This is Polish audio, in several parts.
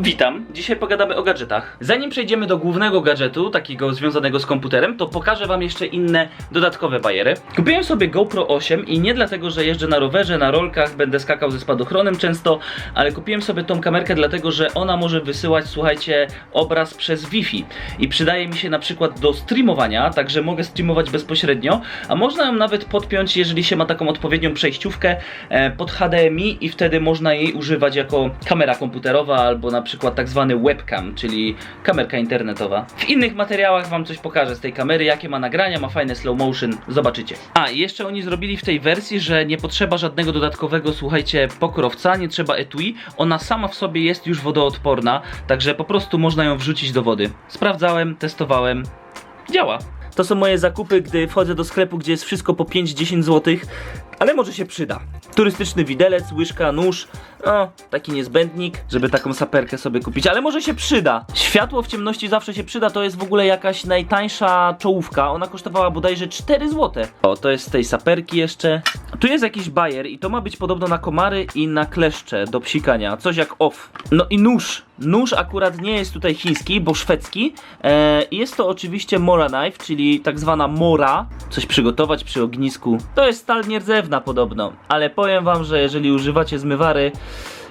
Witam, dzisiaj pogadamy o gadżetach. Zanim przejdziemy do głównego gadżetu, takiego związanego z komputerem, to pokażę wam jeszcze inne dodatkowe bajery. Kupiłem sobie GoPro 8 i nie dlatego, że jeżdżę na rowerze, na rolkach, będę skakał ze spadochronem często, ale kupiłem sobie tą kamerkę dlatego, że ona może wysyłać, słuchajcie, obraz przez Wi-Fi i przydaje mi się na przykład do streamowania, także mogę streamować bezpośrednio, a można ją nawet podpiąć, jeżeli się ma taką odpowiednią przejściówkę e, pod HDMI i wtedy można jej używać jako kamera komputerowa albo na przykład tak zwany webcam, czyli kamerka internetowa. W innych materiałach wam coś pokażę z tej kamery, jakie ma nagrania, ma fajne slow motion, zobaczycie. A, i jeszcze oni zrobili w tej wersji, że nie potrzeba żadnego dodatkowego, słuchajcie, pokrowca, nie trzeba etui, ona sama w sobie jest już wodoodporna, także po prostu można ją wrzucić do wody. Sprawdzałem, testowałem, działa. To są moje zakupy, gdy wchodzę do sklepu, gdzie jest wszystko po 5-10 zł, ale może się przyda. Turystyczny widelec, łyżka, nóż, o, taki niezbędnik, żeby taką saperkę sobie kupić, ale może się przyda. Światło w ciemności zawsze się przyda, to jest w ogóle jakaś najtańsza czołówka, ona kosztowała bodajże 4 zł. O, to jest z tej saperki jeszcze. Tu jest jakiś bajer i to ma być podobno na komary i na kleszcze do psikania, coś jak off. No i nóż. Nóż akurat nie jest tutaj chiński, bo szwedzki. E, jest to oczywiście Mora Knife, czyli tak zwana mora. Coś przygotować przy ognisku. To jest stal nierdzewna podobno, ale powiem wam, że jeżeli używacie zmywary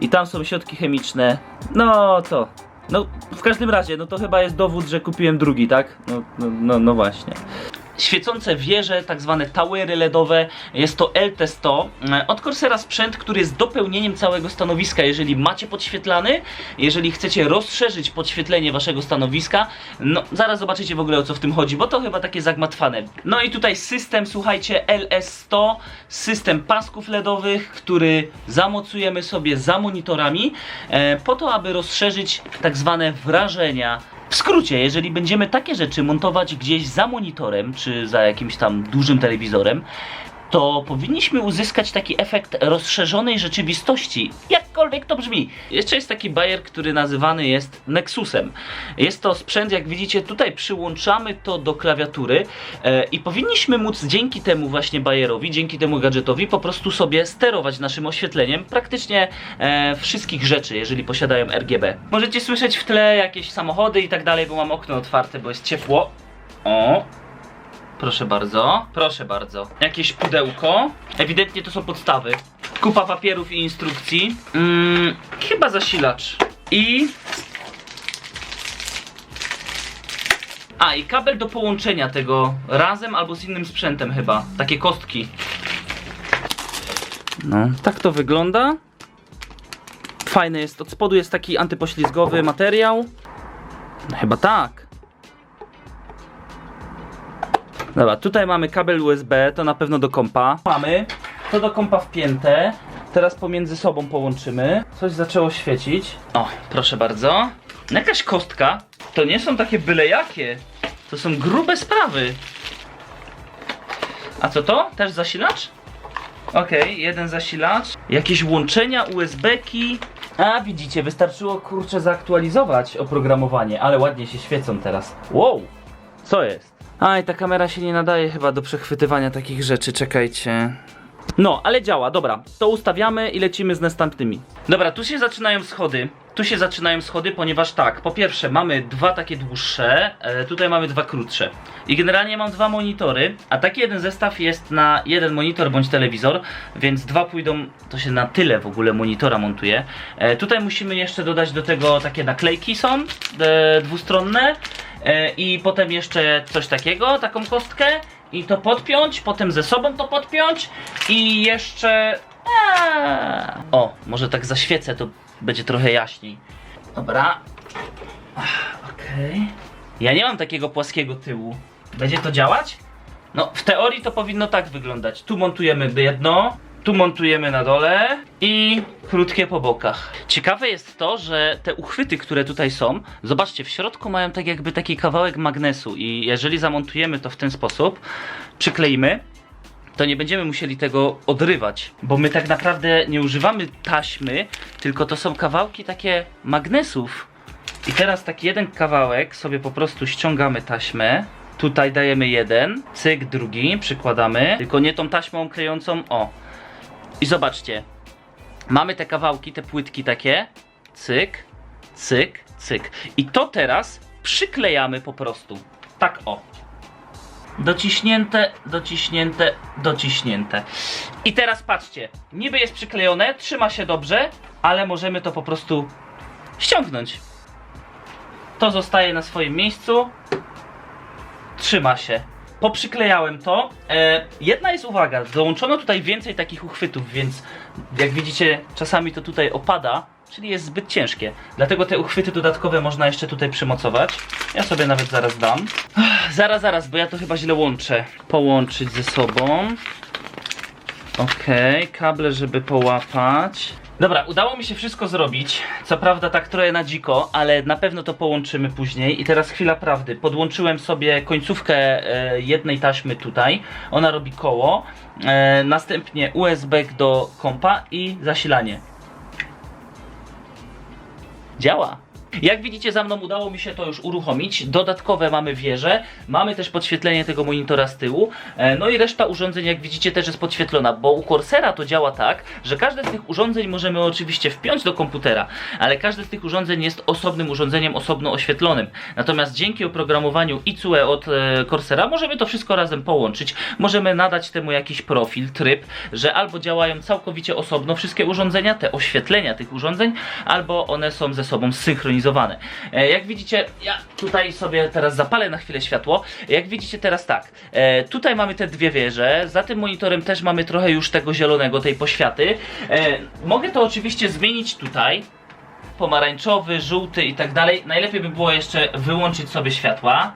i tam są środki chemiczne, no to... No, w każdym razie, no to chyba jest dowód, że kupiłem drugi, tak? No, no, no, no właśnie świecące wieże, tak zwane towery LEDowe. Jest to LT100. E, Od Corsera sprzęt, który jest dopełnieniem całego stanowiska. Jeżeli macie podświetlany, jeżeli chcecie rozszerzyć podświetlenie waszego stanowiska, no zaraz zobaczycie w ogóle o co w tym chodzi, bo to chyba takie zagmatwane. No i tutaj system, słuchajcie, LS100, system pasków LEDowych, który zamocujemy sobie za monitorami, e, po to, aby rozszerzyć tak zwane wrażenia w skrócie, jeżeli będziemy takie rzeczy montować gdzieś za monitorem, czy za jakimś tam dużym telewizorem, to powinniśmy uzyskać taki efekt rozszerzonej rzeczywistości. Jakkolwiek to brzmi. Jeszcze jest taki bajer, który nazywany jest Nexusem. Jest to sprzęt, jak widzicie, tutaj przyłączamy to do klawiatury e, i powinniśmy móc dzięki temu właśnie bajerowi, dzięki temu gadżetowi po prostu sobie sterować naszym oświetleniem praktycznie e, wszystkich rzeczy, jeżeli posiadają RGB. Możecie słyszeć w tle jakieś samochody i tak dalej, bo mam okno otwarte, bo jest ciepło. O, Proszę bardzo, proszę bardzo. Jakieś pudełko. Ewidentnie to są podstawy. Kupa papierów i instrukcji. Mm, chyba zasilacz. I. A, i kabel do połączenia tego razem albo z innym sprzętem chyba. Takie kostki. No, tak to wygląda. Fajny jest, od spodu jest taki antypoślizgowy materiał. No, chyba tak. Dobra, tutaj mamy kabel USB, to na pewno do kompa. Mamy to do kompa wpięte. Teraz pomiędzy sobą połączymy. Coś zaczęło świecić. O, proszę bardzo. Jakaś kostka. To nie są takie byle jakie. To są grube sprawy. A co to? Też zasilacz? Okej, jeden zasilacz. Jakieś łączenia, USB-ki. A, widzicie, wystarczyło kurczę zaktualizować oprogramowanie, ale ładnie się świecą teraz. Wow! Co jest? Aj, ta kamera się nie nadaje chyba do przechwytywania takich rzeczy, czekajcie. No, ale działa, dobra. To ustawiamy i lecimy z następnymi. Dobra, tu się zaczynają schody. Tu się zaczynają schody, ponieważ tak, po pierwsze mamy dwa takie dłuższe, e, tutaj mamy dwa krótsze. I generalnie mam dwa monitory, a taki jeden zestaw jest na jeden monitor bądź telewizor, więc dwa pójdą, to się na tyle w ogóle monitora montuje. E, tutaj musimy jeszcze dodać do tego takie naklejki są, e, dwustronne. E, I potem jeszcze coś takiego, taką kostkę i to podpiąć, potem ze sobą to podpiąć i jeszcze... Eee. O, może tak zaświecę, to będzie trochę jaśniej. Dobra. Okej. Ja nie mam takiego płaskiego tyłu. Będzie to działać? No, w teorii to powinno tak wyglądać. Tu montujemy jedno, tu montujemy na dole i krótkie po bokach. Ciekawe jest to, że te uchwyty, które tutaj są, zobaczcie, w środku mają tak jakby taki kawałek magnesu i jeżeli zamontujemy to w ten sposób, przykleimy, to nie będziemy musieli tego odrywać, bo my tak naprawdę nie używamy taśmy, tylko to są kawałki takie magnesów. I teraz taki jeden kawałek sobie po prostu ściągamy taśmę. Tutaj dajemy jeden, cyk, drugi, przykładamy, tylko nie tą taśmą klejącą, o. I zobaczcie, mamy te kawałki, te płytki takie, cyk, cyk, cyk. I to teraz przyklejamy po prostu. Tak o. Dociśnięte, dociśnięte, dociśnięte. I teraz patrzcie, niby jest przyklejone, trzyma się dobrze, ale możemy to po prostu ściągnąć. To zostaje na swoim miejscu. Trzyma się. Poprzyklejałem to. E, jedna jest uwaga, dołączono tutaj więcej takich uchwytów, więc jak widzicie, czasami to tutaj opada, czyli jest zbyt ciężkie. Dlatego te uchwyty dodatkowe można jeszcze tutaj przymocować. Ja sobie nawet zaraz dam. Zaraz, zaraz, bo ja to chyba źle łączę. Połączyć ze sobą. Okej, kable, żeby połapać. Dobra, udało mi się wszystko zrobić. Co prawda tak trochę na dziko, ale na pewno to połączymy później. I teraz chwila prawdy. Podłączyłem sobie końcówkę e, jednej taśmy tutaj. Ona robi koło. E, następnie USB do kompa i zasilanie. Działa. Jak widzicie, za mną udało mi się to już uruchomić. Dodatkowe mamy wieże, mamy też podświetlenie tego monitora z tyłu. E, No i reszta urządzeń, jak widzicie, też jest podświetlona, bo u Corsera to działa tak, że każde z tych urządzeń możemy oczywiście wpiąć do komputera, ale każde z tych urządzeń jest osobnym urządzeniem, osobno oświetlonym. Natomiast dzięki oprogramowaniu ICUE od e, Corsera możemy to wszystko razem połączyć. Możemy nadać temu jakiś profil, tryb, że albo działają całkowicie osobno wszystkie urządzenia, te oświetlenia tych urządzeń, albo one są ze sobą zsynchronizowane. E, Jak widzicie, ja tutaj sobie teraz zapalę na chwilę światło. Jak widzicie teraz tak, e, tutaj mamy te dwie wieże, za tym monitorem też mamy trochę już tego zielonego, tej poświaty. E, Mogę to oczywiście zmienić tutaj, pomarańczowy, żółty i tak dalej. Najlepiej by było jeszcze wyłączyć sobie światła.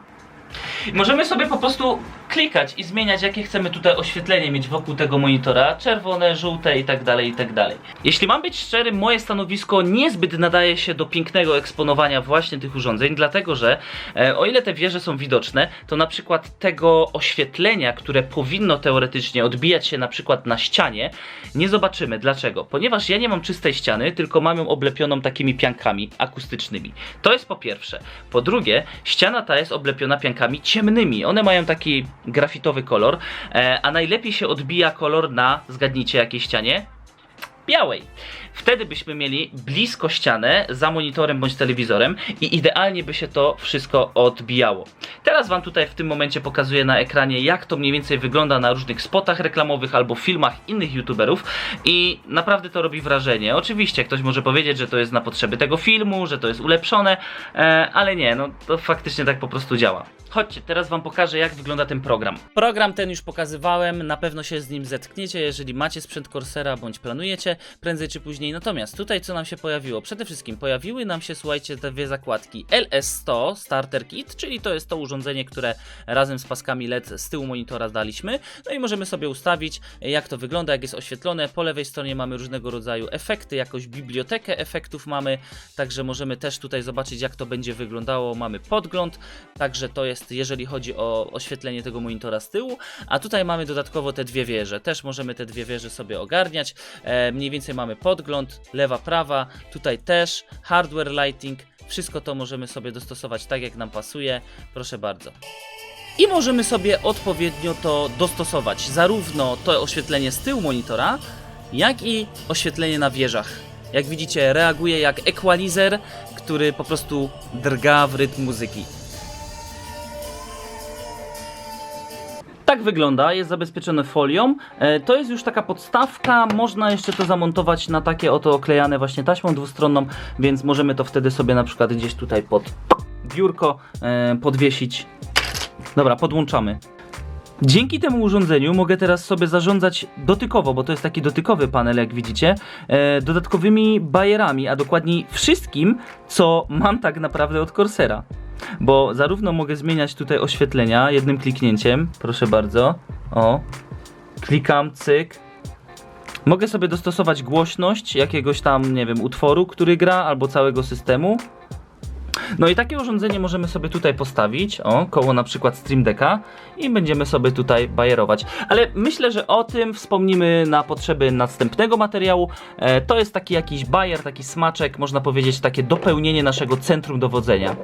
Możemy sobie po prostu klikać i zmieniać, jakie chcemy tutaj oświetlenie mieć wokół tego monitora. Czerwone, żółte i tak dalej, i tak dalej. Jeśli mam być szczery, moje stanowisko niezbyt nadaje się do pięknego eksponowania właśnie tych urządzeń, dlatego że e, o ile te wieże są widoczne, to na przykład tego oświetlenia, które powinno teoretycznie odbijać się na przykład na ścianie, nie zobaczymy. Dlaczego? Ponieważ ja nie mam czystej ściany, tylko mam ją oblepioną takimi piankami akustycznymi. To jest po pierwsze. Po drugie, ściana ta jest oblepiona piankami ciemnymi. One mają taki grafitowy kolor, e, a najlepiej się odbija kolor na, zgadnijcie jakiej ścianie? Białej. Wtedy byśmy mieli blisko ścianę za monitorem bądź telewizorem i idealnie by się to wszystko odbijało. Teraz Wam tutaj w tym momencie pokazuję na ekranie, jak to mniej więcej wygląda na różnych spotach reklamowych albo filmach innych youtuberów i naprawdę to robi wrażenie. Oczywiście ktoś może powiedzieć, że to jest na potrzeby tego filmu, że to jest ulepszone, e, ale nie, no to faktycznie tak po prostu działa. Chodźcie, teraz Wam pokażę, jak wygląda ten program. Program ten już pokazywałem, na pewno się z nim zetkniecie, jeżeli macie sprzęt Corsera bądź planujecie, prędzej czy później. Natomiast tutaj co nam się pojawiło? Przede wszystkim pojawiły nam się, słuchajcie, te dwie zakładki LS100 Starter Kit, czyli to jest to urządzenie, które razem z paskami LED z tyłu monitora daliśmy. No i możemy sobie ustawić, jak to wygląda, jak jest oświetlone. Po lewej stronie mamy różnego rodzaju efekty, jakąś bibliotekę efektów mamy, także możemy też tutaj zobaczyć, jak to będzie wyglądało. Mamy podgląd, także to jest, jeżeli chodzi o oświetlenie tego monitora z tyłu. A tutaj mamy dodatkowo te dwie wieże. Też możemy te dwie wieże sobie ogarniać. E, mniej więcej mamy podgląd, lewa, prawa. Tutaj też hardware lighting. Wszystko to możemy sobie dostosować tak, jak nam pasuje. Proszę bardzo. I możemy sobie odpowiednio to dostosować. Zarówno to oświetlenie z tyłu monitora, jak i oświetlenie na wieżach. Jak widzicie, reaguje jak equalizer, który po prostu drga w rytm muzyki. Tak wygląda, jest zabezpieczone folią. E, to jest już taka podstawka, można jeszcze to zamontować na takie oto oklejane właśnie taśmą dwustronną, więc możemy to wtedy sobie na przykład gdzieś tutaj pod biurko e, podwiesić. Dobra, podłączamy. Dzięki temu urządzeniu mogę teraz sobie zarządzać dotykowo, bo to jest taki dotykowy panel, jak widzicie, e, dodatkowymi bajerami, a dokładniej wszystkim, co mam tak naprawdę od Corsera. Bo zarówno mogę zmieniać tutaj oświetlenia jednym kliknięciem, proszę bardzo. O, klikam, cyk. Mogę sobie dostosować głośność jakiegoś tam, nie wiem, utworu, który gra, albo całego systemu. No i takie urządzenie możemy sobie tutaj postawić, o, koło na przykład Stream Decka i będziemy sobie tutaj bajerować. Ale myślę, że o tym wspomnimy na potrzeby następnego materiału. E, to jest taki jakiś bajer, taki smaczek, można powiedzieć, takie dopełnienie naszego centrum dowodzenia.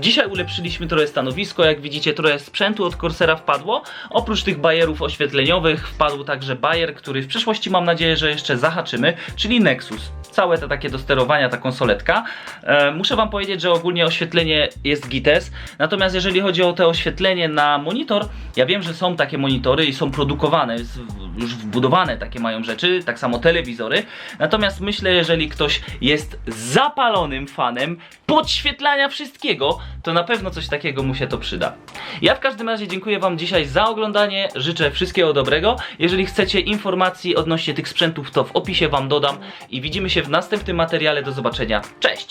Dzisiaj ulepszyliśmy trochę stanowisko, jak widzicie trochę sprzętu od Corsera wpadło. Oprócz tych bajerów oświetleniowych wpadł także bajer, który w przyszłości mam nadzieję, że jeszcze zahaczymy, czyli Nexus. Całe te takie do sterowania, ta konsoletka. E, muszę wam powiedzieć, że ogólnie oświetlenie jest gites, natomiast jeżeli chodzi o te oświetlenie na monitor, ja wiem, że są takie monitory i są produkowane, już wbudowane takie mają rzeczy, tak samo telewizory. Natomiast myślę, jeżeli ktoś jest zapalonym fanem podświetlania wszystkiego, to na pewno coś takiego mu się to przyda. Ja w każdym razie dziękuję Wam dzisiaj za oglądanie, życzę wszystkiego dobrego. Jeżeli chcecie informacji odnośnie tych sprzętów, to w opisie Wam dodam i widzimy się w następnym materiale. Do zobaczenia. Cześć!